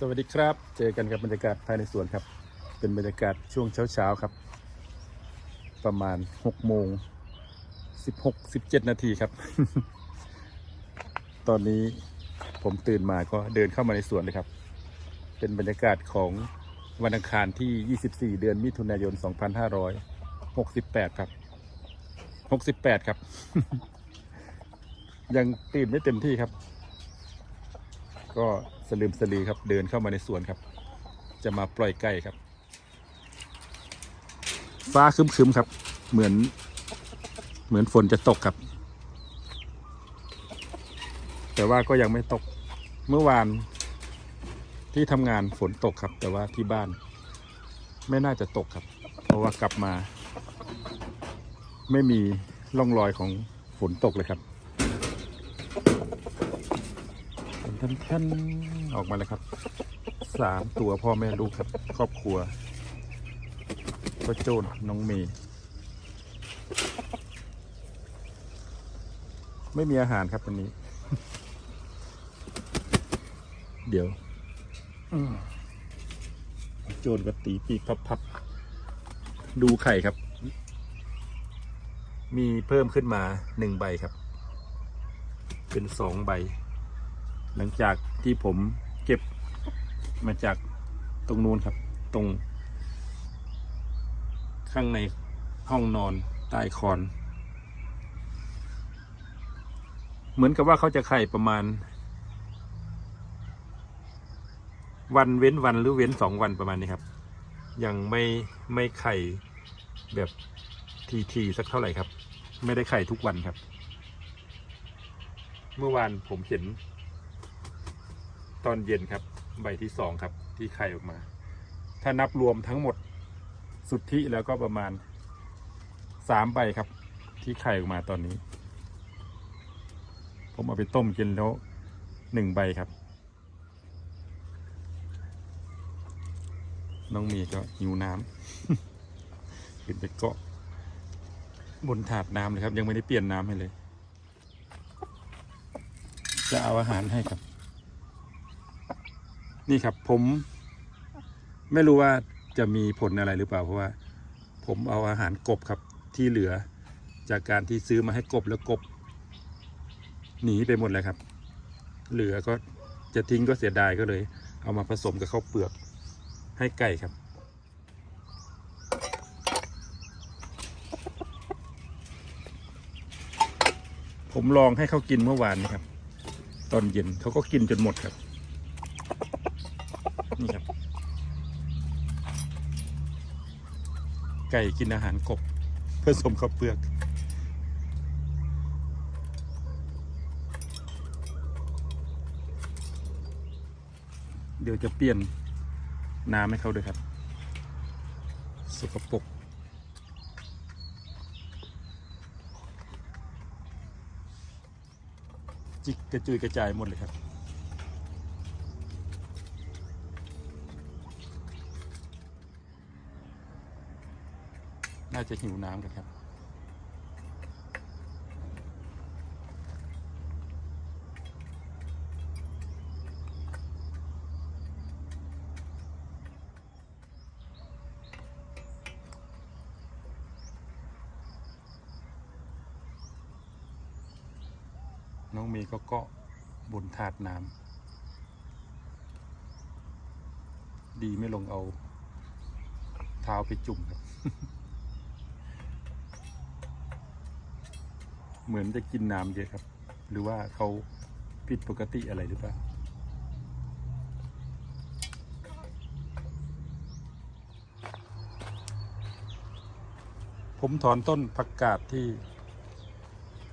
สวัสดีครับ เจอกันกับบรรยากาศภายในสวนครับ เป็นบรรยากาศช่วงเช้าๆครับ ประมาณ6โมง16 17 นาทีครับ ตอนนี้ผมตื่นมาก็เดินเข้ามาในสวนเลยครับ เป็นบรรยากาศของวันอังคารที่ 24 เดือนมิถุนายน 2568 ครับ 68 ครับ ยังตื่นไม่เต็มที่ครับ ก็สลืมสลือครับ เดินเข้ามาในสวนครับ จะมาปล่อยไก่ครับ ฟ้าครึมๆครับ เหมือน เหมือนฝนจะตกครับ แต่ว่าก็ยังไม่ตกเมื่อวานที่ทำงานฝนตกครับ แต่ว่าที่บ้าน ไม่น่าจะตกครับ เพราะว่ากลับมา ไม่มีร่องรอยของฝนตกเลยครับ ท่านท่านออกมาแล้วครับสามตัวพ่อแม่ลูกครับ ครอบครัวพ่อโจนน้องเมย์ไม่มีอาหารครับวันนี้ เดี๋ยวโจนก็ตีปีกพับๆดูไข่ครับ มีเพิ่มขึ้นมาหนึ่งใบครับ เป็นสองใบ หลังจากที่ผมเก็บมาจากตรงนู้นครับ ตรง ข้างในห้องนอนใต้คอน เหมือนกับว่าเขาจะไข่ประมาณ วันเว้นวันหรือเว้นสองวันประมาณนี้ครับ ยังไม่ไม่ไข่แบบทีทีสักเท่าไหร่ครับ ไม่ได้ไข่ทุกวันครับ เมื่อวานผมเห็น ตอนเย็นครับ ใบที่สองครับที่ไข่ออกมา ถ้านับรวมทั้งหมดสุทธิแล้วก็ประมาณสามใบครับ ที่ไข่ออกมาตอนนี้ ผมเอาไปต้มกินแล้วหนึ่งใบครับ น้องมีก็หิวน้ำขึ้นไปเกาะบนถาดน้ำเลยครับ ยังไม่ได้เปลี่ยนน้ำให้เลย จะเอาอาหารให้ครับ นี่ครับผม ไม่รู้ว่าจะมีผลอะไรหรือเปล่า เพราะว่า ผมเอาอาหารกบครับที่เหลือ จากการที่ซื้อมาให้กบแล้วกบ หนีไปหมดเลยครับ เหลือก็จะทิ้งก็เสียดายก็เลย เอามาผสมกับข้าวเปลือกให้ไก่ครับผมลองให้เขากินเมื่อวานนี้ครับ ตอนเย็นเขาก็กินจนหมดครับ นี่ครับ ไก่กินอาหารกบผสมข้าวเปลือก เดี๋ยวจะเปลี่ยนน้ำให้เขาด้วยครับ สกปรกจิกกระจุยกระจายหมดเลยครับ น่าจะหิวน้ำกันครับน้องมย์ก็เกาะบนถาดน้ำ ดีไม่ลงเอา เท้าไปจุ่มครับ เหมือนจะกินน้ำเยอะครับ หรือว่าเขาผิดปกติอะไรหรือเปล่าผมถอนต้นผักกาดที่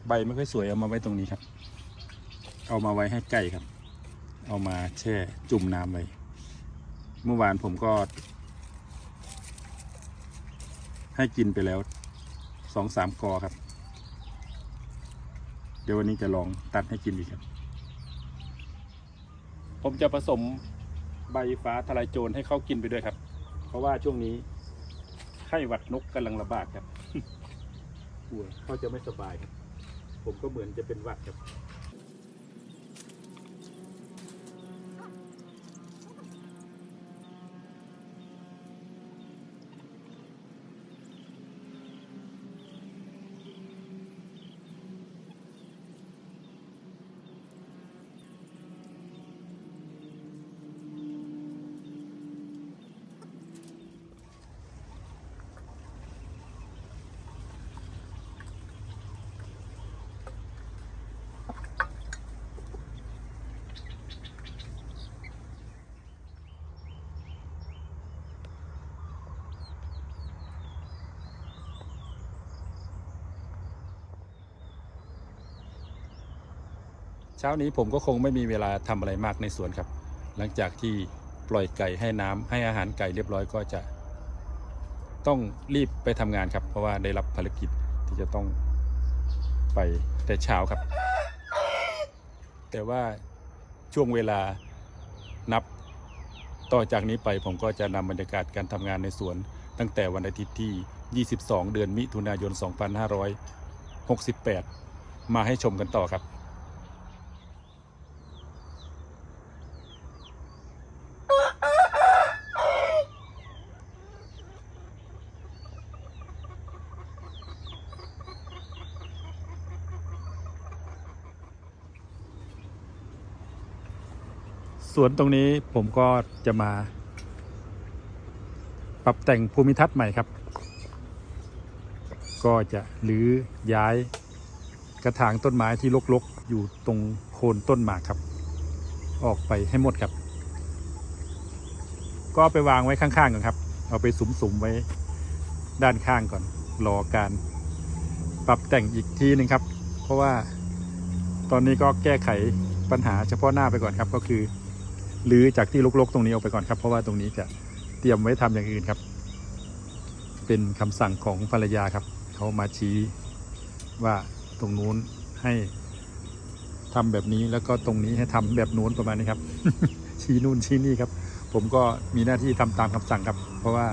ใบไม่ค่อยสวยเอามาไว้ตรงนี้ครับ เอามาไว้ให้ไก่ครับ เอามาแช่จุ่มน้ำไว้ เมื่อวานผมก็ ให้กินไปแล้วสองสามกอครับ เดี๋ยววันนี้จะลองตัดให้กินอีกครับ ผมจะผสมใบฟ้าทลายโจรให้เขากินไปด้วยครับ เพราะว่าช่วงนี้ไข้หวัดนกกำลังระบาดครับกลัวเขาจะไม่สบายครับ ผมก็เหมือนจะเป็นหวัดครับ ช้านี้ผมก็คงไม่มีเวลาทำอะไรมากในสวนครับ หลังจากที่ปล่อยไก่ให้น้ำให้อาหารไก่เรียบร้อยก็จะ ต้องรีบไปทำงานครับ เพราะว่าได้รับภารกิจที่จะต้องไปแต่เช้าครับ แต่ว่าช่วงเวลานับต่อจากนี้ไปผมก็จะนำบรรยากาศการทำงานในสวน ตั้งแต่วันอาทิตย์ที่ 22 เดือนมิถุนายน 2568 มาให้ชมกันต่อครับ สวนตรงนี้ผมก็จะมา ปรับแต่งภูมิทัศน์ใหม่ครับ ก็จะหรือย้ายกระถางต้นไม้ที่รกๆ อยู่ตรงโคนต้นหมากครับ ออกไปให้หมดครับ ก็ไปวางไว้ข้างๆก่อนครับ เอาไปสุมๆไว้ด้านข้างก่อน รอการปรับแต่งอีกทีหนึ่งครับ เพราะว่าตอนนี้ก็แก้ไขปัญหาเฉพาะหน้าไปก่อนครับก็คือ หรือจากที่รกๆ ตรงนี้ออกไปก่อนครับ เพราะว่าตรงนี้จะเตรียมไว้ทำอย่างอื่นครับ เป็นคำสั่งของภรรยาครับ เขามาชี้ว่าตรงนู้นให้ทำแบบนี้แล้วก็ตรงนี้ให้ทำแบบนู้นประมาณนี้ครับ ชี้นู่นชี้นี่ครับ ผมก็มีหน้าที่ทำตามคำสั่งครับ เพราะว่า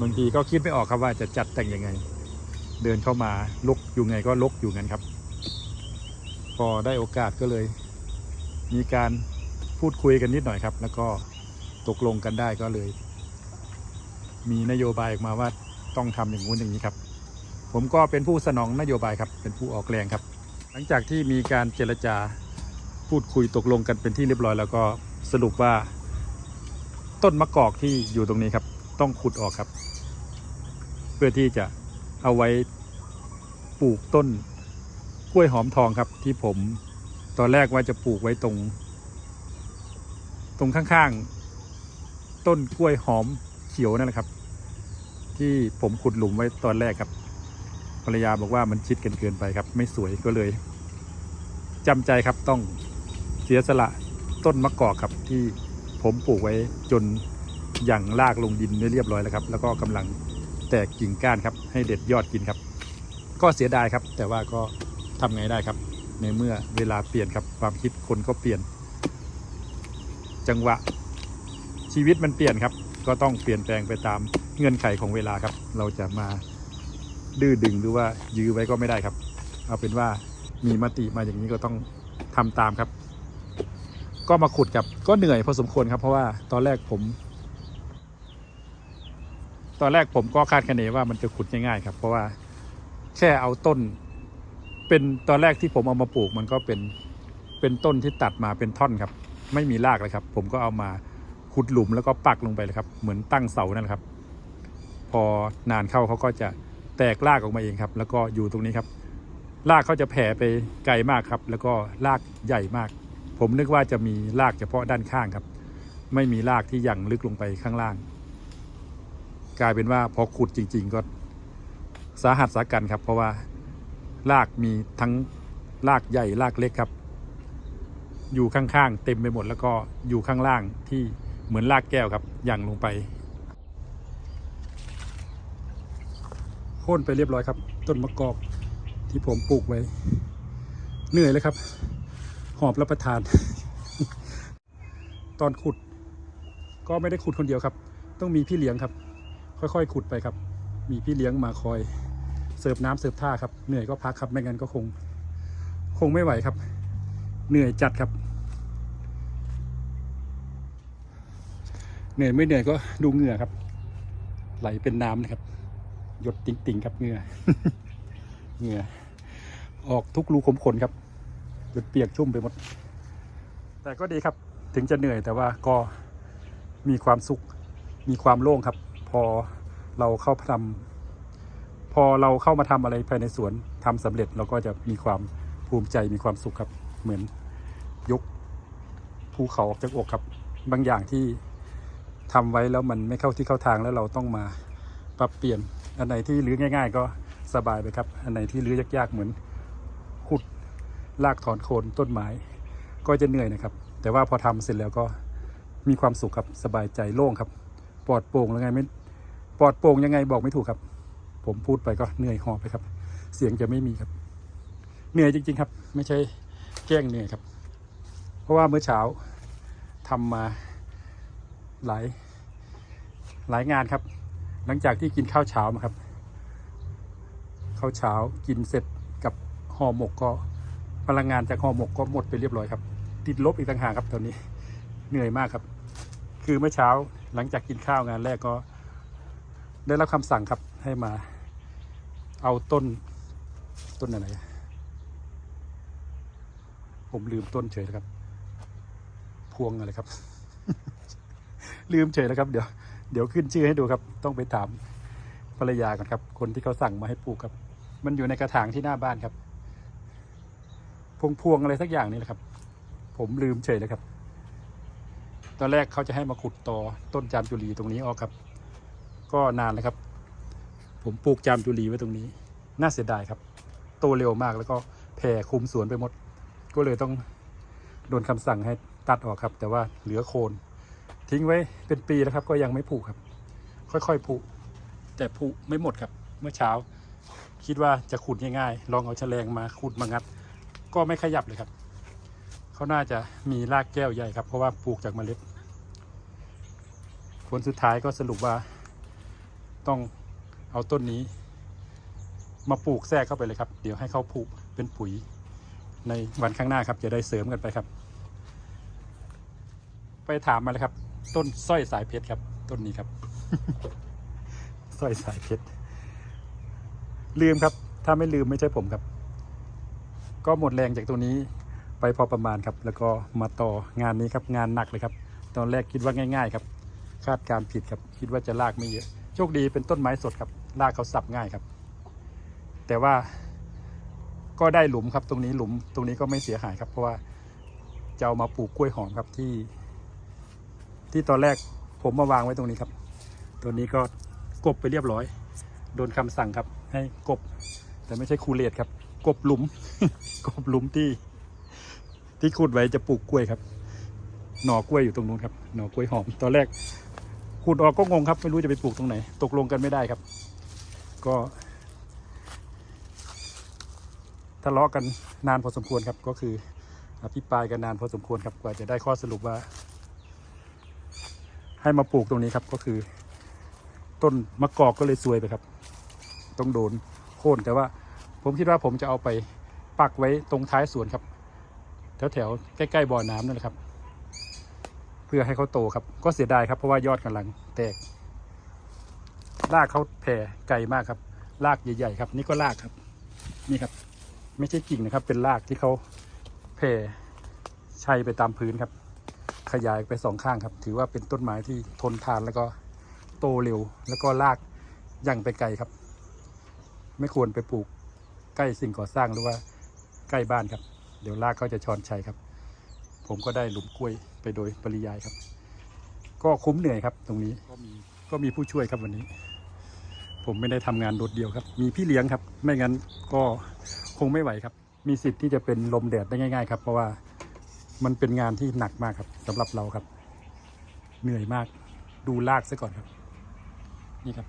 บางทีก็คิดไม่ออกครับว่าจะจัดแต่งยังไง เดินเข้ามาลกอยู่ไงก็ลกอยู่งั้นครับ พอได้โอกาสก็เลย มีการ พูดคุยกันนิดหน่อยครับ แล้วก็ตกลงกันได้ก็เลย มีนโยบายออกมาว่าต้องทำอย่างงู้นอย่างนี้ครับ ผมก็เป็นผู้สนองนโยบายครับ เป็นผู้ออกแรงครับ หลังจากที่มีการเจรจาพูดคุยตกลงกันเป็นที่เรียบร้อย แล้วก็สรุปว่า ต้นมะกอกที่อยู่ตรงนี้ครับ ต้องขุดออกครับ เพื่อที่จะเอาไว้ปลูกต้นกล้วยหอมทองครับ ที่ผมตอนแรกว่าจะปลูกไว้ตรง ตรงข้างๆ ต้นกล้วยหอมเขียวนั่นแหละครับ ที่ผมขุดหลุมไว้ตอนแรกครับ ภรรยาบอกว่ามันชิดกันเกินไปครับ ไม่สวยก็เลยจำใจครับต้องเสียสละต้นมะกอกครับที่ผมปลูกไว้จนหยั่งลากลงดินได้เรียบร้อยแล้วครับ แล้วก็กำลังแตกกิ่งก้านครับ ให้เด็ดยอดกินครับ ก็เสียดายครับ แต่ว่าก็ทำไงได้ครับ ในเมื่อเวลาเปลี่ยนครับความคิดคนก็เปลี่ยน จังหวะชีวิตมันเปลี่ยนครับ ก็ต้องเปลี่ยนแปลงไปตามเงื่อนไขของเวลาครับ เราจะมาดื้อดึงหรือว่ายื้อไว้ก็ไม่ได้ครับ เอาเป็นว่ามีมติมาอย่างนี้ก็ต้องทำตามครับ ก็มาขุดกับก็เหนื่อยพอสมควรครับเพราะว่าตอนแรกผม ตอนแรกผมก็คาดคะเนว่ามันจะขุดง่ายๆครับ เพราะว่าแค่เอาต้น เป็นตอนแรกที่ผมเอามาปลูกมันก็เป็นเป็นต้นที่ตัดมาเป็นท่อนครับ ไม่มีรากเลยครับ ผมก็เอามาขุดหลุมแล้วก็ปักลงไปเลยครับ เหมือนตั้งเสานั่นแหละครับ พอนานเข้าเขาก็จะแตกรากออกมาเองครับ แล้วก็อยู่ตรงนี้ครับรากเขาจะแผ่ไปไกลมากครับ แล้วก็รากใหญ่มาก ผมนึกว่าจะมีรากเฉพาะด้านข้างครับ ไม่มีรากที่ยังลึกลงไปข้างล่าง กลายเป็นว่าพอขุดจริง ๆ ก็สาหัสสากันครับ เพราะว่ารากมีทั้งรากใหญ่รากเล็กครับ อยู่ข้างๆ เต็มไปหมดแล้วก็อยู่ข้างล่างที่เหมือนรากแก้วครับย่างลงไปโค่นไปเรียบร้อยครับ ต้นมะกอกที่ผมปลูกไว้ เหนื่อยเลยครับ หอบรับประทาน ตอนขุด ก็ไม่ได้ขุดคนเดียวครับ ต้องมีพี่เลี้ยงครับ ค่อยๆ ขุดไปครับ มีพี่เลี้ยงมาคอย เสิร์ฟน้ำเสิร์ฟท่าครับ เหนื่อยก็พักครับไม่งั้นก็คง คงไม่ไหวครับ เหนื่อยจัดครับ เหนื่อยไม่เหนื่อยก็ดูเหงื่อครับ ไหลเป็นน้ำนะครับ หยดติ่งๆครับเหงื่อเหงื่อออกทุกรูขมขนครับหยดเปียกชุ่มไปหมด แต่ก็ดีครับถึงจะเหนื่อยแต่ว่าก็มีความสุขมีความโล่งครับ พอเราเข้าทำพอเราเข้ามาทำอะไรภายในสวนทำสำเร็จเราก็จะมีความภูมิใจมีความสุขครับเหมือน ยกภูเขาออกจากอกครับ บางอย่างที่ทำไว้แล้วมันไม่เข้าที่เข้าทางแล้วเราต้องมาปรับเปลี่ยน อันไหนที่รื้อง่าย ๆ ก็สบายไปครับ อันไหนที่รื้อยากๆเหมือนขุดลากถอนโคนต้นไม้ ก็จะเหนื่อยนะครับ แต่ว่าพอทำเสร็จแล้วก็มีความสุขครับสบายใจโล่งครับ ปลอดโปร่งแล้วไงไม่ปลอดโปร่งยังไงบอกไม่ถูกครับ ผมพูดไปก็เหนื่อยหอบไปครับ เสียงจะไม่มีครับ เหนื่อยจริง ๆ ครับ ไม่ใช่แกล้งเหนื่อยครับ ราะว่าเมื่อเช้าทำมาหลายหลายงานครับ หลังจากที่กินข้าวเช้ามาครับ ข้าวเช้ากินเสร็จกับห่อหมกก็พลังงานจากห่อหมกก็หมดไปเรียบร้อยครับ ติดลบอีกต่างหากครับตอนนี้เหนื่อยมากครับ คือเมื่อเช้าหลังจากกินข้าวงานแรกก็ ได้รับคำสั่งครับให้มา เอาต้นต้นอะไรผมลืมต้นเฉยครับ พวงอะไรครับ ลืมเฉยแล้วครับ เดี๋ยวเดี๋ยวขึ้นชื่อให้ดูครับ ต้องไปถามภรรยาก่อนครับ คนที่เขาสั่งมาให้ปลูกครับ มันอยู่ในกระถางที่หน้าบ้านครับ พวงพวงอะไรสักอย่างนี่แหละครับ ผมลืมเฉยเลยครับ ตอนแรกเขาจะให้มาขุดต่อต้นจามจุลีตรงนี้ออกครับ ก็นานแล้วครับ ผมปลูกจามจุลีไว้ตรงนี้ น่าเสียดายครับ โตเร็วมากแล้วก็แผ่คุมสวนไปหมด ก็เลยต้องโดนคำสั่งให้ ตัดออกครับ แต่ว่าเหลือโคนทิ้งไว้เป็นปีแล้วครับ ก็ยังไม่ผุครับ ค่อยๆผุแต่ผุไม่หมดครับ เมื่อเช้า คิดว่าจะขุดง่ายๆ ลองเอาแฉลงมาขุดมางัด ก็ไม่ขยับเลยครับเขาน่าจะมีรากแก้วใหญ่ครับ เพราะว่าปลูกจากเมล็ด ผลสุดท้ายก็สรุปว่า ต้องเอาต้นนี้ มาปลูกแทรกเข้าไปเลยครับ เดี๋ยวให้เขาผุเป็นปุ๋ยในวันข้างหน้าครับ จะได้เสริมกันไปครับ ไปถามมาเลยครับ ต้นสร้อยสายเพชรครับ ต้นนี้ครับสร้อยสายเพชรลืมครับ ถ้าไม่ลืมไม่ใช่ผมครับ ก็หมดแรงจากตรงนี้ไปพอประมาณครับ แล้วก็มาต่องานนี้ครับงานหนักเลยครับ ตอนแรกคิดว่าง่าย ๆ ครับ คาดการผิดครับ คิดว่าจะลากไม่เยอะโชคดีเป็นต้นไม้สดครับลากเขาสับง่ายครับ แต่ว่าก็ได้หลุมครับ ตรงนี้หลุมตรงนี้ก็ไม่เสียหายครับ เพราะว่าจะเอามาปลูกกล้วยหอมครับที่ ที่ตอนแรกผมมาวางไว้ตรงนี้ครับ ตัวนี้ก็กบไปเรียบร้อย โดนคำสั่งครับ ให้กบ แต่ไม่ใช่คูเลตครับ กบหลุม กบหลุมที่ ที่ขุดไว้จะปลูกกล้วยครับ หน่อกล้วยอยู่ตรงนู้นครับ หน่อกล้วยหอม ตอนแรกขุดออกก็งงครับ ไม่รู้จะไปปลูกตรงไหน ตกลงกันไม่ได้ครับ ก็ทะเลาะกันนานพอสมควรครับ ก็คืออภิปรายกันนานพอสมควรครับ กว่าจะได้ข้อสรุปว่า ให้มาปลูกตรงนี้ครับก็คือ ต้นมะกอกก็เลยซวยไปครับ ต้องโดนโค่นแต่ว่า ผมคิดว่าผมจะเอาไปปักไว้ตรงท้ายสวนครับ แถวๆใกล้ๆบ่อน้ำนั่นแหละครับ เพื่อให้เขาโตครับ ก็เสียดายครับเพราะว่ายอดกำลังแตกรากเขาแผ่ไกลมากครับรากใหญ่ๆครับ นี่ก็รากครับ นี่ครับ ไม่ใช่กิ่งนะครับ เป็นรากที่เขาแผ่ชัยไปตามพื้นครับ ขยายไปสองข้างครับ ถือว่าเป็นต้นไม้ที่ทนทานแล้วก็โตเร็ว แล้วก็รากยั่งไปไกลครับ ไม่ควรไปปลูกใกล้สิ่งก่อสร้างหรือว่าใกล้บ้านครับ เดี๋ยวรากเขาจะชอนชัยครับ ผมก็ได้หลุมกล้วยไปโดยปริยายครับ ก็คุ้มเหนื่อยครับ ตรงนี้ก็มีก็มีผู้ช่วยครับวันนี้ ผมไม่ได้ทำงานโดดเดี่ยวครับ มีพี่เลี้ยงครับ ไม่งั้นก็คงไม่ไหวครับ มีสิทธิ์ที่จะเป็นลมแดดได้ง่าย ๆ ครับ เพราะว่า มันเป็นงานที่หนักมากครับสำหรับเราครับ เหนื่อยมากดูลากซะก่อนครับ นี่ครับ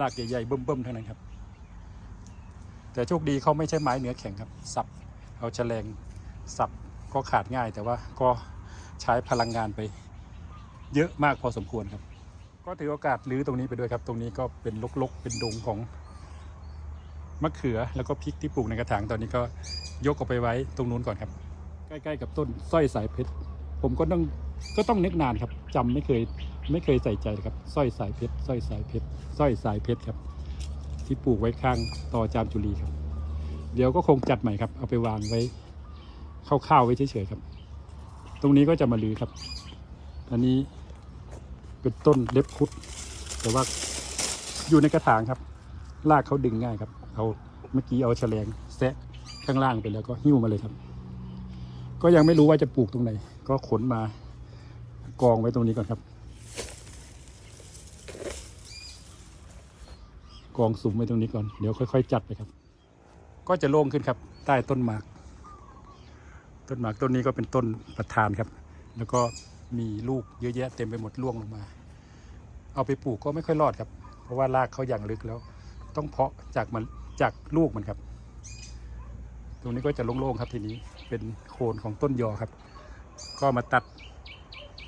ลากใหญ่ๆเบิ่มๆทั้งนั้นครับ แต่โชคดีเขาไม่ใช่ไม้เนื้อแข็งครับ สับเอาแฉลงสับก็ขาดง่าย แต่ว่าก็ใช้พลังงานไป เยอะมากพอสมควรครับ ก็ถือโอกาสลื้อตรงนี้ไปด้วยครับ ตรงนี้ก็เป็นลกๆ เป็นดงของ มะเขือแล้วก็พริกที่ปลูกในกระถางตอนนี้ก็ยกออกไปไว้ตรงนู้นก่อนครับ ใกล้ๆกับต้นสร้อยสายเพชรผมก็ต้องก็ต้องนึกนานครับจำไม่เคยไม่เคยใส่ใจครับสร้อยสายเพชรสร้อยสายเพชรสร้อยสายเพชรครับ ที่ปลูกไว้ข้างต่อจามจุลีครับ เดี๋ยวก็คงจัดใหม่ครับ เอาไปวางไว้คร่าวๆไว้เฉยๆครับ ตรงนี้ก็จะมาลือครับ อันนี้เป็นต้นเล็บคุด แต่ว่าอยู่ในกระถางครับรากเขาดึงง่ายครับ เอาเมื่อกี้เอาแฉลงแซะข้างล่างไปแล้วก็หิ้วมาเลยครับ ก็ยังไม่รู้ว่าจะปลูกตรงไหน ก็ขนมากองไว้ตรงนี้ก่อนครับ กองสุมไว้ตรงนี้ก่อนเดี๋ยวค่อย ๆ จัดไปครับ ก็จะโล่งขึ้นครับ ใต้ต้นหมาก ต้นหมากต้นนี้ก็เป็นต้นประธานครับ แล้วก็มีลูกเยอะแยะเต็มไปหมดร่วงลงมา เอาไปปลูกก็ไม่ค่อยรอดครับ เพราะว่ารากเขาอย่างลึกแล้ว ต้องเพาะจากมัน จากลูกมันครับ ตรงนี้ก็จะโล่งๆครับทีนี้เป็นโคนของต้นยอครับ ก็มาตัด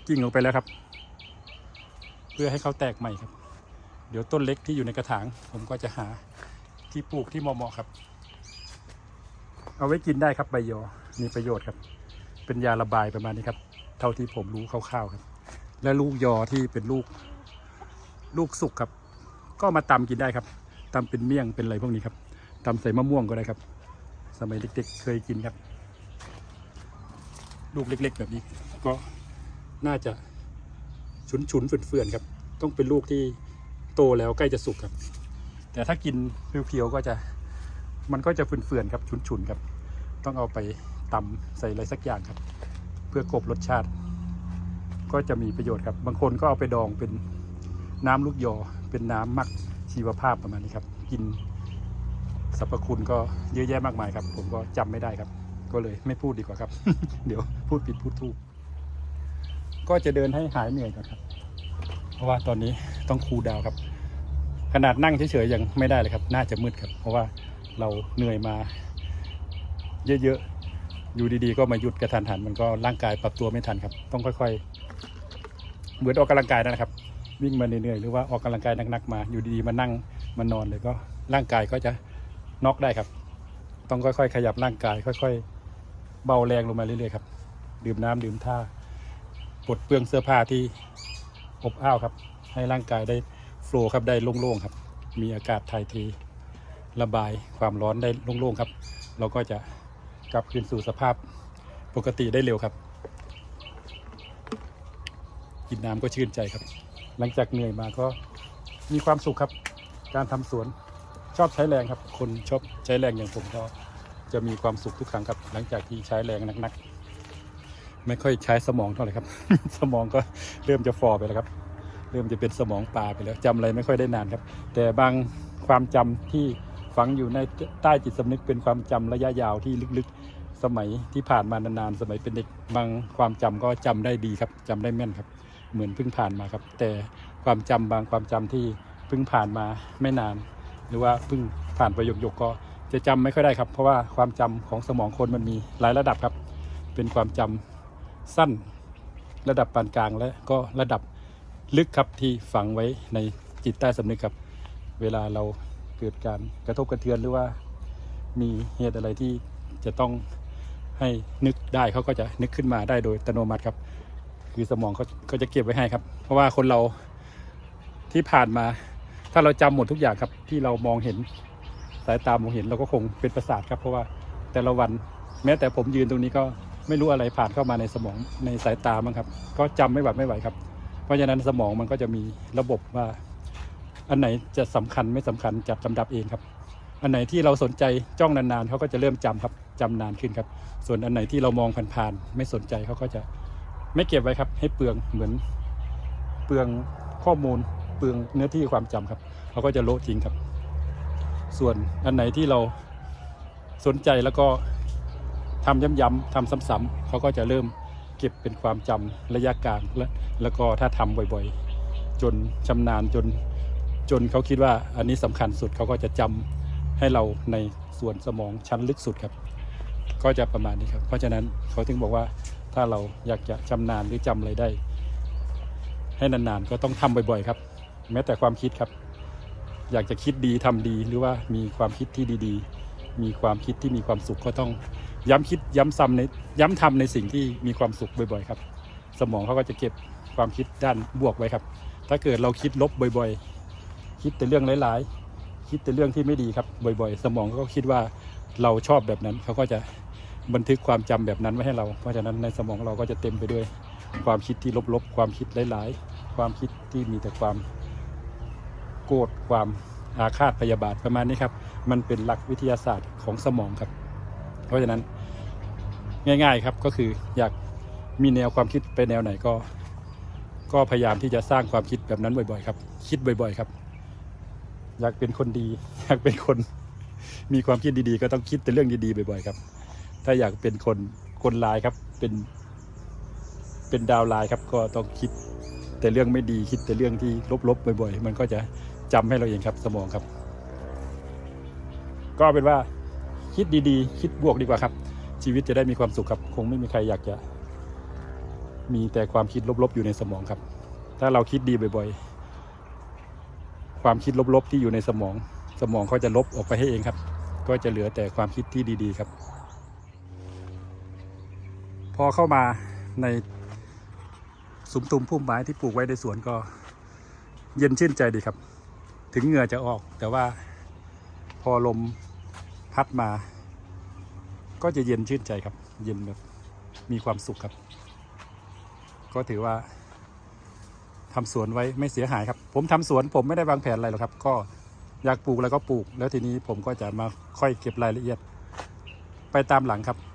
กิ่งลงไปแล้วครับ เพื่อให้เขาแตกใหม่ครับ เดี๋ยวต้นเล็กที่อยู่ในกระถาง ผมก็จะหาที่ปลูกที่เหมาะๆครับ เอาไว้กินได้ครับใบยอมีประโยชน์ครับ เป็นยาระบายประมาณนี้ครับ เท่าที่ผมรู้คร่าวๆครับ และลูกยอที่เป็นลูกลูกสุกครับ ก็มาตำกินได้ครับ ตำเป็นเมี่ยงเป็นอะไรพวกนี้ครับตำใส่มะม่วงก็ได้ครับ สมัยเด็กๆเคยกินครับ ลูกเล็ก ๆ แบบนี้ ก็น่าจะฉุนๆเฟื่อนๆครับ ต้องเป็นลูกที่โตแล้วใกล้จะสุกครับ แต่ถ้ากินเพียวๆก็จะมันก็จะเฟื่อนๆครับฉุนๆครับ ต้องเอาไปตำใส่อะไรสักอย่างครับ เพื่อกบรสชาติ ก็จะมีประโยชน์ครับ บางคนก็เอาไปดองเป็นน้ำลูกยอเป็นน้ำมัก ชีวภาพประมาณนี้ครับ กินสรรพคุณก็เยอะแยะมากมายครับ ผมก็จำไม่ได้ครับ ก็เลยไม่พูดดีกว่าครับ เดี๋ยวพูดผิดพูดถูก ก็จะเดินให้หายเหนื่อยก่อนครับ เพราะว่าตอนนี้ต้องคูลดาวครับ ขนาดนั่งเฉยๆยังไม่ได้เลยครับ น่าจะมืดครับ เพราะว่าเราเหนื่อยมาเยอะๆ อยู่ดีๆ ก็มาหยุดกระทันหัน มันก็ร่างกายปรับตัวไม่ทันครับ ต้องค่อยๆ เหมือนออกกำลังกายนะครับ วิ่งมาเหนื่อยๆหรือว่าออกกำลังกายหนักๆมา อยู่ดีๆมานั่งมานอนเลยก็ร่างกายก็จะน็อกได้ครับ ต้องค่อยๆ ขยับร่างกาย ค่อย ๆ เบาแรงลงมาเรื่อยๆครับดื่มน้ำดื่มท่าปลดเปลื้องเสื้อผ้าที่อบอ้าวครับ ให้ร่างกายได้โฟล์ครับได้โล่งๆครับ มีอากาศถ่ายเทระบายความร้อนได้โล่งๆครับ เราก็จะกลับคืนสู่สภาพปกติได้เร็วครับ กินน้ำก็ชื่นใจครับ หลังจากเหนื่อยมาก็มีความสุขครับ การทำสวนชอบใช้แรงครับ คนชอบใช้แรงอย่างผมก็จะมีความสุขทุกครั้งครับ หลังจากที่ใช้แรงนักๆ ไม่ค่อยใช้สมองเท่าไหร่ครับ สมองก็เริ่มจะฟอไปแล้วครับ เริ่มจะเป็นสมองปลาไปแล้วจำอะไรไม่ค่อยได้นานครับ แต่บางความจำที่ฝังอยู่ในใต้จิตสำนึกเป็นความจำระยะยาวที่ลึกๆ สมัยที่ผ่านมานานๆ สมัยเป็นเด็กบางความจำก็จำได้ดีครับจำได้แม่นครับ เหมือนเพิ่งผ่านมาครับ แต่ความจำบางความจำที่เพิ่งผ่านมาไม่นาน หรือว่าเพิ่งผ่านไปหยกๆก็จะจำไม่ค่อยได้ครับ เพราะว่าความจำของสมองคนมันมีหลายระดับครับ เป็นความจำสั้นระดับปานกลางและก็ระดับลึกครับที่ฝังไว้ในจิตใต้สำนึกครับ เวลาเราเกิดการกระทบกระเทือนหรือว่ามีเหตุอะไรที่จะต้องให้นึกได้เขาก็จะนึกขึ้นมาได้โดยอัตโนมัติครับ คือสมองเขาก็จะเก็บไว้ให้ครับ เพราะว่าคนเราที่ผ่านมา ถ้าเราจำหมดทุกอย่างครับ ที่เรามองเห็นสายตามองเห็นเราก็คงเป็นประสาทครับ เพราะว่าแต่ละวันแม้แต่ผมยืนตรงนี้ก็ไม่รู้อะไรผ่านเข้ามาในสมองในสายตามั้งครับ ก็จำไม่หวัดไม่ไหวครับ เพราะฉะนั้นสมองมันก็จะมีระบบว่า อันไหนจะสำคัญไม่สำคัญจัดลำดับเองครับ อันไหนที่เราสนใจจ้องนานๆเขาก็จะเริ่มจำครับจำนานขึ้นครับ ส่วนอันไหนที่เรามองผ่านๆไม่สนใจเขาก็จะ ไม่เก็บไว้ครับ ให้เปลืองเหมือนเปลืองข้อมูลเปลืองเนื้อที่ความจำครับเขาก็จะโละทิ้งครับ ส่วนอันไหนที่เราสนใจแล้วก็ทำย้ำๆทำซ้ำๆเขาก็จะเริ่มเก็บเป็นความจำระยะกลางและแล้วก็ถ้าทำบ่อยๆ จนชำนาญจนจนเขาคิดว่าอันนี้สำคัญสุดเขาก็จะจำให้เราในส่วนสมองชั้นลึกสุดครับ ก็จะประมาณนี้ครับ เพราะฉะนั้นเขาถึงบอกว่า ถ้าเราอยากจะชำนาญหรือจำอะไรได้ ให้นานๆก็ต้องทำบ่อยๆ ครับ แม้แต่ความคิดครับ อยากจะคิดดีทำดีหรือว่ามีความคิดที่ดีๆ มีความคิดที่มีความสุขก็ต้องย้ำคิดย้ำซ้ำในย้ำทำในสิ่งที่มีความสุขบ่อยๆ ครับ สมองเขาก็จะเก็บความคิดด้านบวกไว้ครับ ถ้าเกิดเราคิดลบบ่อยๆ คิดแต่เรื่องหลายๆ คิดแต่เรื่องที่ไม่ดีครับบ่อยๆ สมองก็คิดว่าเราชอบแบบนั้นเขาก็จะ บันทึกความจำแบบนั้นไว้ให้เรา เพราะฉะนั้นในสมองเราก็จะเต็มไปด้วยความคิดที่ลบๆ ความคิดหลายๆ ความคิดที่มีแต่ความโกรธความอาฆาตพยาบาทประมาณนี้ครับ มันเป็นหลักวิทยาศาสตร์ของสมองครับ เพราะฉะนั้นง่าย ๆครับก็คืออยากมีแนวความคิดไปแนวไหนก็ ก็พยายามที่จะสร้างความคิดแบบนั้นบ่อยๆ ครับ คิดบ่อยๆ ครับ อยากเป็นคนดี อยากเป็นคน มีความคิดดีๆ ก็ต้องคิดแต่เรื่องดีๆบ่อยๆ ครับ ถ้าอยากเป็นคนคนร้ายครับ เป็นเป็นดาวร้ายครับ ก็ต้องคิดแต่เรื่องไม่ดีคิดแต่เรื่องที่ลบๆบ่อยๆ มันก็จะจำให้เราเองครับสมองครับ ก็เป็นว่าคิดดีๆ คิดบวกดีกว่าครับ ชีวิตจะได้มีความสุขครับ คงไม่มีใครอยากจะ มีแต่ความคิดลบๆอยู่ในสมองครับ ถ้าเราคิดดีบ่อยๆ ความคิดลบๆที่อยู่ในสมอง สมองเขาจะลบออกไปให้เองครับ ก็จะเหลือแต่ความคิดที่ดี ๆ ครับ อเข้ามาในสุมตุมพุ่มไม้ที่ปลูกไว้ในสวนก็เย็นชื่นใจดีครับ ถึงเหงื่อจะออก แต่ว่าพอลมพัดมา ก็จะเย็นชื่นใจครับ เย็นแบบมีความสุขครับ ก็ถือว่าทำสวนไว้ไม่เสียหายครับ ผมทำสวนผมไม่ได้วางแผนอะไรหรอกครับ ก็อยากปลูกแล้วก็ปลูก แล้วทีนี้ผมก็จะมาค่อยเก็บรายละเอียด ไปตามหลังครับ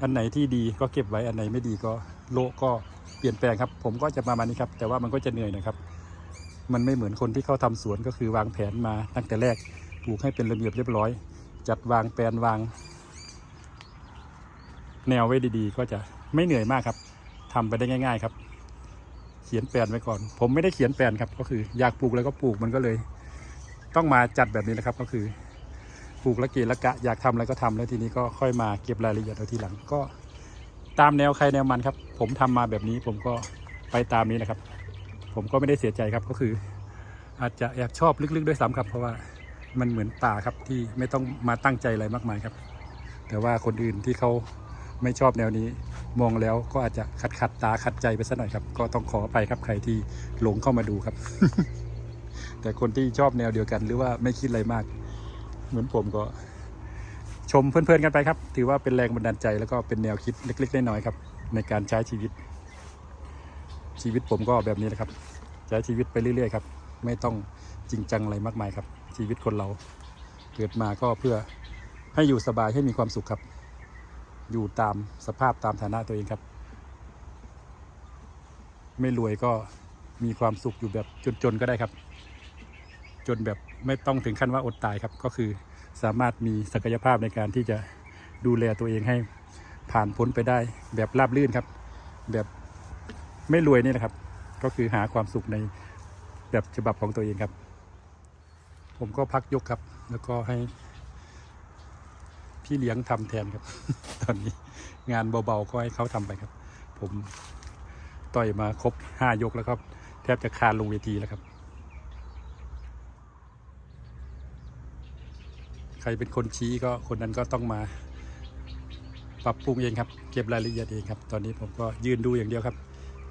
อันไหนที่ดีก็เก็บไว้อันไหนไม่ดีก็โละก็เปลี่ยนแปลงครับ ผมก็จะประมาณนี้ครับ แต่ว่ามันก็จะเหนื่อยนะครับ มันไม่เหมือนคนที่เขาทำสวนก็คือวางแผนมาตั้งแต่แรกปลูกให้เป็นระเบียบเรียบร้อย จัดวางแปลนวาง แนวไว้ดีๆ ก็จะไม่เหนื่อยมากครับทำไปได้ง่าย ๆครับ เขียนแปลนไว้ก่อน ผมไม่ได้เขียนแปลนครับ ก็คืออยากปลูกแล้วก็ปลูกมันก็เลย ต้องมาจัดแบบนี้แหละครับก็คือ ปลูกละเกะละกะอยากทำอะไรก็ทำแล้วทีนี้ก็ค่อยมาเก็บรายละเอียดเอาทีหลังก็ตามแนวใครแนวมันครับ ผมทำมาแบบนี้ผมก็ไปตามนี้นะครับ ผมก็ไม่ได้เสียใจครับก็คือ อาจจะแอบชอบลึกๆด้วยซ้ำครับ เพราะว่ามันเหมือนป่าครับที่ไม่ต้องมาตั้งใจอะไรมากมายครับ แต่ว่าคนอื่นที่เขาไม่ชอบแนวนี้มองแล้วก็อาจจะขัดขัดตาขัดใจไปสักหน่อยครับ ก็ต้องขอไปครับใครที่หลงเข้ามาดูครับ แต่คนที่ชอบแนวเดียวกันหรือว่าไม่คิดอะไรมาก เหมือนผมก็ชมเพื่อนๆกันไปครับ ถือว่าเป็นแรงบันดาลใจแล้วก็เป็นแนวคิดเล็กๆน้อยๆครับ ในการใช้ชีวิต ชีวิตผมก็แบบนี้แหละครับ ใช้ชีวิตไปเรื่อยๆครับ ไม่ต้องจริงจังอะไรมากมายครับ ชีวิตคนเราเกิดมาก็เพื่อให้อยู่สบายให้มีความสุขครับ อยู่ตามสภาพตามฐานะตัวเองครับ ไม่รวยก็มีความสุขอยู่แบบจนๆก็ได้ครับ จนแบบ ไม่ต้องถึงขั้นว่าอดตายครับ ก็คือสามารถมีศักยภาพในการที่จะดูแลตัวเองให้ผ่านพ้นไปได้แบบราบรื่นครับ แบบไม่รวยนี่นะครับ ก็คือหาความสุขในแบบฉบับของตัวเองครับ ผมก็พักยกครับ แล้วก็ให้ พี่เลี้ยงทำแทนครับ ตอนนี้งานเบาๆก็ให้เขาทำไปครับ ผมต่อยมาครบห้ายกแล้วครับ แทบจะคานลงเวทีแล้วครับ ใค รเป็นคนชี้ก็คนนั้นก็ต้องมาปรับปรุงเองครับ เก็บรายละเอียดเองครับ ตอนนี้ผมก็ยืนดูอย่างเดียวครับ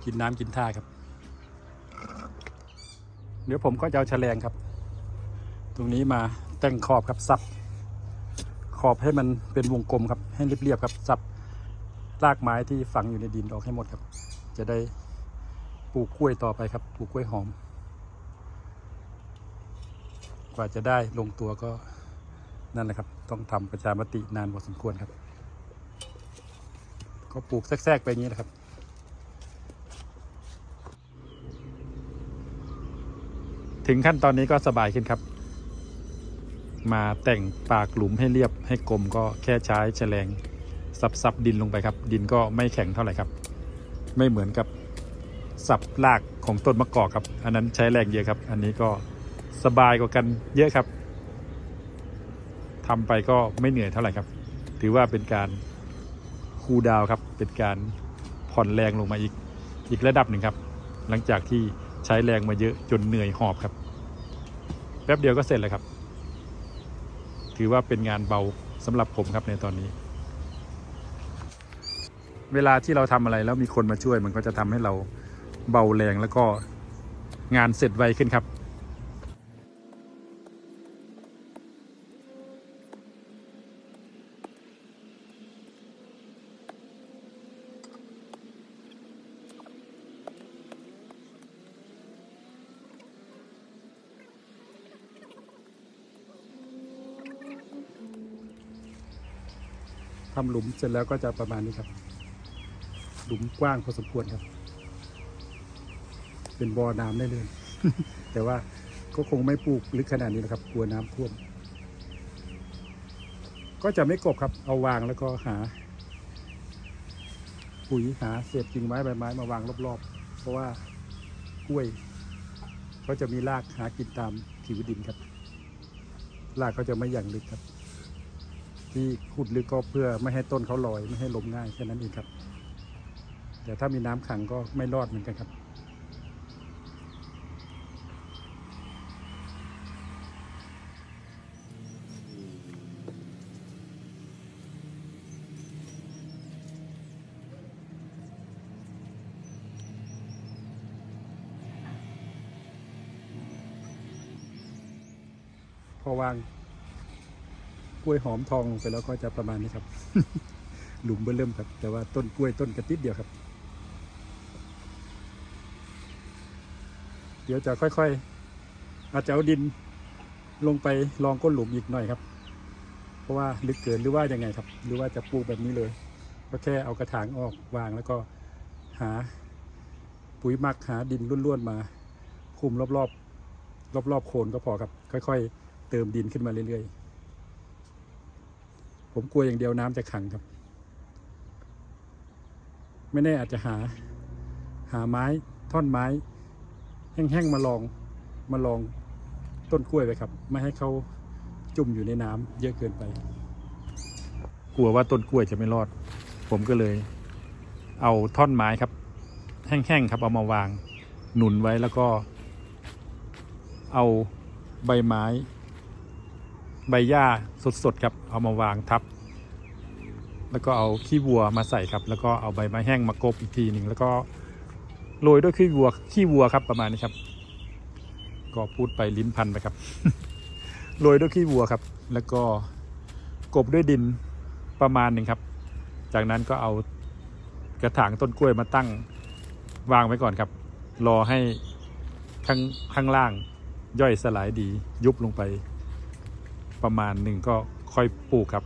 กินน้ำกินท่าครับ เดี๋ยวผมก็จะเอาแฉลงครับ ตรงนี้มาแต่งขอบครับซับขอบให้มันเป็นวงกลมครับ ให้เรียบๆครับซับรากไม้ที่ฝังอยู่ในดินออกให้หมดครับ จะได้ปลูกกล้วยต่อไปครับ ปลูกกล้วยหอม กว่าจะได้ลงตัวก็ นั่นแหละครับ ต้องทำประชามตินานพอสมควรครับ ก็ปลูกแทรกๆไปอย่างนี้แหละครับถึงขั้นตอนนี้ก็สบายขึ้นครับ มาแต่งปากหลุมให้เรียบให้กลมก็แค่ใช้แฉลงสับสับดินลงไปครับ ดินก็ไม่แข็งเท่าไหร่ครับ ไม่เหมือนกับสับรากของต้นมะกอกครับ อันนั้นใช้แรงเยอะครับ อันนี้ก็สบายกว่ากันเยอะครับ ทำไปก็ไม่เหนื่อยเท่าไหร่ครับ ถือว่าเป็นการคูลดาวครับ เป็นการผ่อนแรงลงมาอีกอีกระดับหนึ่งครับ หลังจากที่ใช้แรงมาเยอะจนเหนื่อยหอบครับ แป๊บเดียวก็เสร็จแล้วครับ ถือว่าเป็นงานเบาสำหรับผมครับในตอนนี้ เวลาที่เราทำอะไรแล้วมีคนมาช่วยมันก็จะทำให้เราเบาแรงแล้วก็งานเสร็จไวขึ้นครับ ทำหลุมเสร็จแล้วก็จะประมาณนี้ครับ หลุมกว้างพอสมควรครับ เป็นบ่อน้ำได้เลย แต่ว่าก็คงไม่ปลูกลึกขนาดนี้นะครับ กลัวน้ำท่วม ก็จะไม่กบครับ เอาวางแล้วก็หา ปุ๋ยหาเศษกิ่งไม้ใบไม้มาวางรอบๆ เพราะว่ากล้วยเขาจะมีรากหากินตามผิวดินครับ รากเขาจะไม่อย่างลึกครับ ที่ขุดลึกก็เพื่อไม่ให้ต้นเขาลอยไม่ให้ล้มง่ายแค่นั้นเองครับ แต่ถ้ามีน้ำขังก็ไม่รอดเหมือนกันครับ พอวาง ล้วยหอมทองลงไปแล้วก็จะประมาณนี้ครับ หลุมเบื้อเริ่มครับ แต่ว่าต้นกล้วยต้นกระติดเดียวครับ เดี๋ยวจะค่อยๆ อาจจะเอาดินลงไปลองก้นหลุมอีกหน่อยครับ เพราะว่าลึกเกินหรือว่ายังไงครับ หรือว่าจะปลูกแบบนี้เลย ก็แค่เอากระถางออกวางแล้วก็หาปุ๋ยหมักหาดินล้วนๆมาคุมรอบๆรอบๆโคนก็พอครับ ค่อย ๆ เติมดินขึ้นมาเรื่อยๆ ผมกลัวอย่างเดียวน้ำจะขังครับ ไม่แน่อาจจะหา หาไม้ท่อนไม้ แห้งๆมาลองมาลองต้นกล้วยไปครับ ไม่ให้เขาจุ่มอยู่ในน้ำเยอะเกินไป กลัวว่าต้นกล้วยจะไม่รอด ผมก็เลย เอาท่อนไม้ครับ แห้งๆครับเอามาวาง หนุนไว้แล้วก็ เอาใบไม้ ใบหญ้าสดๆครับเอามาวางทับ แล้วก็เอาขี้วัวมาใส่ครับ แล้วก็เอาใบไม้แห้งมากบอีกทีหนึ่งแล้วก็โรยด้วยขี้วัวขี้วัวครับประมาณนี้ครับ ก็พูดไปลิ้นพันไปครับโรยด้วยขี้วัวครับ แล้วก็กบด้วยดินประมาณหนึ่งครับ จากนั้นก็เอากระถางต้นกล้วยมาตั้งวางไว้ก่อนครับ รอให้ข้างข้างล่างย่อยสลายดียุบลงไป ประมาณหนึ่งก็ค่อยปลูกครับ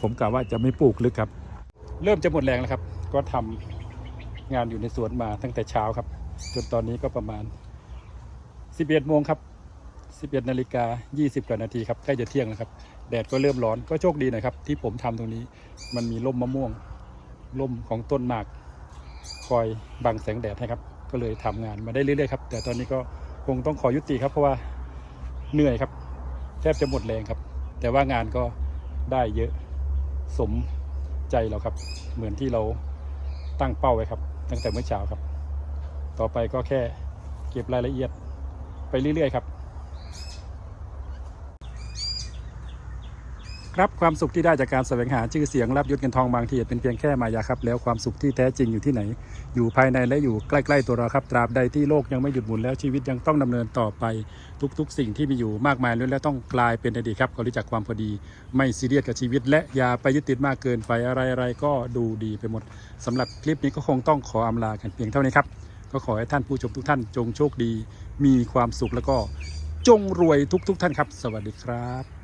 ผมกะว่าจะไม่ปลูกลึกครับ เริ่มจะหมดแรงแล้วครับ ก็ทำงานอยู่ในสวนมาตั้งแต่เช้าครับ จนตอนนี้ก็ประมาณ 11โมงครับ 11นาฬิกา20กว่านาทีครับใกล้จะเที่ยงแล้วครับ แดดก็เริ่มร้อนก็โชคดีนะครับ ที่ผมทำตรงนี้มันมีร่มมะม่วงร่มของต้นหมากคอยบังแสงแดดให้ครับ ก็เลยทำงานมาได้เรื่อยๆครับ แต่ตอนนี้ก็คงต้องขอยุติครับเพราะว่าเหนื่อยครับ ทบจะหมดแรงครับ แต่ว่างานก็ได้เยอะสมใจเราครับ เหมือนที่เราตั้งเป้าไว้ครับ ตั้งแต่เมื่อเช้าครับ ต่อไปก็แค่เก็บรายละเอียดไปเรื่อยๆครับ ครับความสุขที่ได้จากการแสวงหาชื่อเสียงรับยศเงินทองบางทีเป็นเพียงแค่มายาครับ แล้วความสุขที่แท้จริงอยู่ที่ไหน อยู่ภายในและอยู่ใกล้ๆตัวเราครับ ตราบใดที่โลกยังไม่หยุดหมุนแล้วชีวิตยังต้องดำเนินต่อไปทุกๆ สิ่งที่มีอยู่มากมายล้วนแล้วต้องกลายเป็นอดีตครับก็รู้จักความพอดี ไม่ซีเรียสกับชีวิต และอย่าไปยึดติดมากเกินไปอะไรๆก็ดูดีไปหมดสำหรับคลิปนี้ก็คงต้องขออำลากันเพียงเท่านี้ครับก็ขอให้ท่านผู้ชมทุกท่านจงโชคดี มีความสุขแล้วก็จงรวยทุก ๆ ท่านครับ สวัสดีครับ